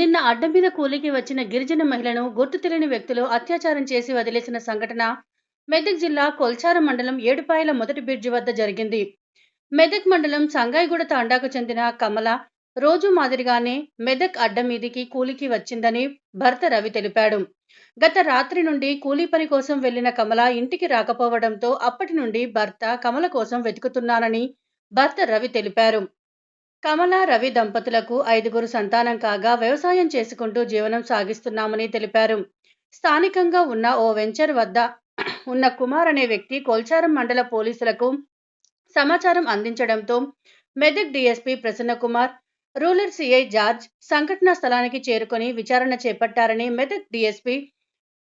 నిన్న అడ్డం మీద కూలికి వచ్చిన గిరిజన మహిళను గుర్తు తెలియని వ్యక్తులు అత్యాచారం చేసి వదిలేసిన సంఘటన మెదక్ జిల్లా కొల్చారం మండలం ఏడుపాయల మొదటి బ్రిడ్జి వద్ద జరిగింది. మెదక్ మండలం సంగాయిగూడ తాండాకు చెందిన కమల రోజు మాదిరిగానే మెదక్ అడ్డం మీదికి కూలికి వచ్చిందని భర్త రవి తెలిపాడు. గత రాత్రి నుండి కూలీ పని కోసం వెళ్ళిన కమల ఇంటికి రాకపోవడంతో అప్పటి నుండి భర్త కమల కోసం వెతుకుతున్నానని భర్త రవి తెలిపారు. కమల రవి దంపతులకు ఐదుగురు సంతానం కాగా వ్యవసాయం చేసుకుంటూ జీవనం సాగిస్తున్నామని తెలిపారు. స్థానికంగా ఉన్న ఓ వెంచర్ వద్ద ఉన్న కుమార్ అనే వ్యక్తి కోల్చారం మండల పోలీసులకు సమాచారం అందించడంతో Medak DSP Prasanna Kumar rural CI George సంఘటనా స్థలానికి చేరుకొని విచారణ చేపట్టారని మెదక్ డిఎస్పీ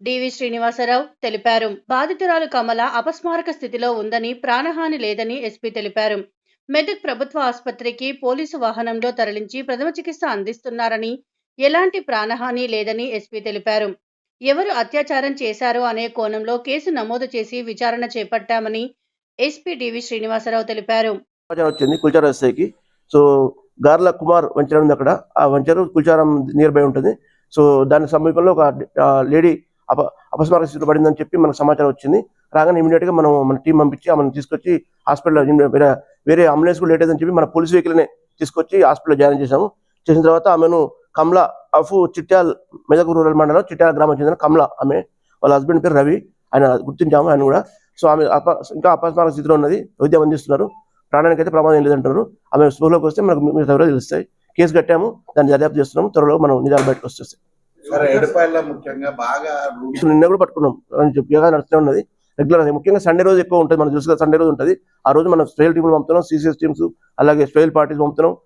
డివి శ్రీనివాసరావు తెలిపారు. బాధితురాలు కమల అపస్మారక స్థితిలో ఉందని ప్రాణహాని లేదని ఎస్పీ తెలిపారు. మెదక్ ప్రభుత్వ ఆసుపత్రికి పోలీసు వాహనంలో తరలించి ప్రథమ చికిత్స అందిస్తున్నారని ఎలాంటి ప్రాణహాని లేదని ఎస్పీ తెలిపారు. ఎవరు అత్యాచారం చేశారో అనే కోణంలో కేసు నమోదు చేసి విచారణ చేపట్టామని ఎస్పీ డివి శ్రీనివాసరావు తెలిపారు. వచ్చింది కుల్చారం ఎస్ఐకి. సో గార్ల కుమార్ వంచర ఉంది అక్కడ. ఆ వంచరు కుల్చారం నియర్ బై ఉంటుంది. సో దాని సమీపంలో ఒక లేడీ అప అపస్మారక స్థితిలో పడిందని చెప్పి మనకు సమాచారం వచ్చింది. రాగానే ఇమీడియట్గా మనం మన టీం పంపించి ఆమెను తీసుకొచ్చి హాస్పిటల్ వేరే అంబులెన్స్ కూడా లేట్ అయిందని చెప్పి మన పోలీస్ వెహికల్ని తీసుకొచ్చి హాస్పిటల్ జాయిన్ చేశాము. చేసిన తర్వాత ఆమెను కమల అఫు చిట్యాల్ మెదక్ రూరల్ మండలం చిట్యాల గ్రామం చెందిన కమల ఆమె వాళ్ళ హస్బెండ్ పేరు రవి. ఆయన గుర్తించాము ఆయన కూడా. సో ఆమె అప ఇంకా అపస్మారక స్థితిలో ఉన్నది. వైద్యం అందిస్తున్నారు. ప్రాణానికి అయితే ప్రమాదం ఏం లేదంటారు. ఆమె స్పృహలోకి వస్తే మనకు మీరు ఎవరో తెలుస్తాయి. కేసు కట్టాము. దాన్ని దర్యాప్తు చేస్తున్నాం త్వరలో మనం నిజాలు బయటకు సో నిన్న కూడా పట్టుకున్నాం. అని చెప్పి నడుస్తూనే ఉన్నది. రెగ్యులర్ ముఖ్యంగా సండే రోజు ఎక్కువ ఉంటుంది. మనకు తెలుసు సండే రోజు ఉంటుంది. ఆ రోజు మనం స్పెషల్ టీంలు పంపుతున్నాం సీసీఎస్ టీమ్స్ అలాగే స్పెషల్ పార్టీస్ పంపుతున్నాం.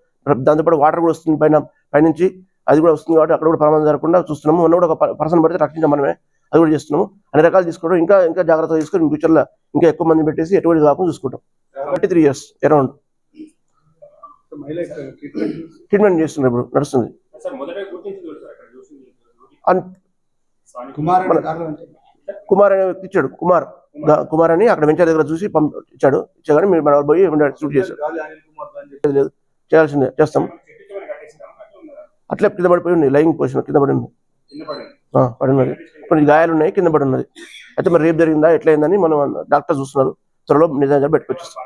దాంతోపాటు వాటర్ కూడా వస్తుంది పైన పైనుంచి. అది కూడా వస్తుంది కాబట్టి అక్కడ కూడా ప్రమాదం జరగకుండా చూస్తున్నాము. మొన్న కూడా ఒక పర్సన్ పడితే రక్షించాం మనమే. అది కూడా చేస్తున్నాము. అన్ని రకాలు తీసుకోవడం ఇంకా ఇంకా జాగ్రత్తగా తీసుకొని ఫ్యూచర్లో ఇంకా ఎక్కువ మంది పెట్టేసి ఎటువంటి కాకుండా చూసుకుంటాం. Thirty three years around treatment చేస్తున్నారు ఇప్పుడు నడుస్తుంది. సార్ మొదట గుర్తించి చూడు సార్? అక్కడ చూసింది అన్- స్థానిక కుమార్ మన- కుమార్ అనే వ్యక్తి ఇచ్చాడు. కుమార్. కుమార్. అని అక్కడ వెంచర్ దగ్గర చూసి పంప ఇచ్చాడు. మీరు మన పోయి షూట్ చేశాడు. లేదు, చేయాల్సిందే. చేస్తాం. అట్లా కింద పడిపోయి ఉంది. లైంగ్ పొజిషన్ కింద పడి ఉంది. పడి ఉన్నది. కొన్ని గాయాలు ఉన్నాయి. కింద పడి ఉన్నది. అయితే మరి రేపు జరిగిందా? ఎట్లయిందని మనం డాక్టర్ చూస్తున్నారు. త్వరలో నిజంగా పెట్టుకొచ్చేస్తాం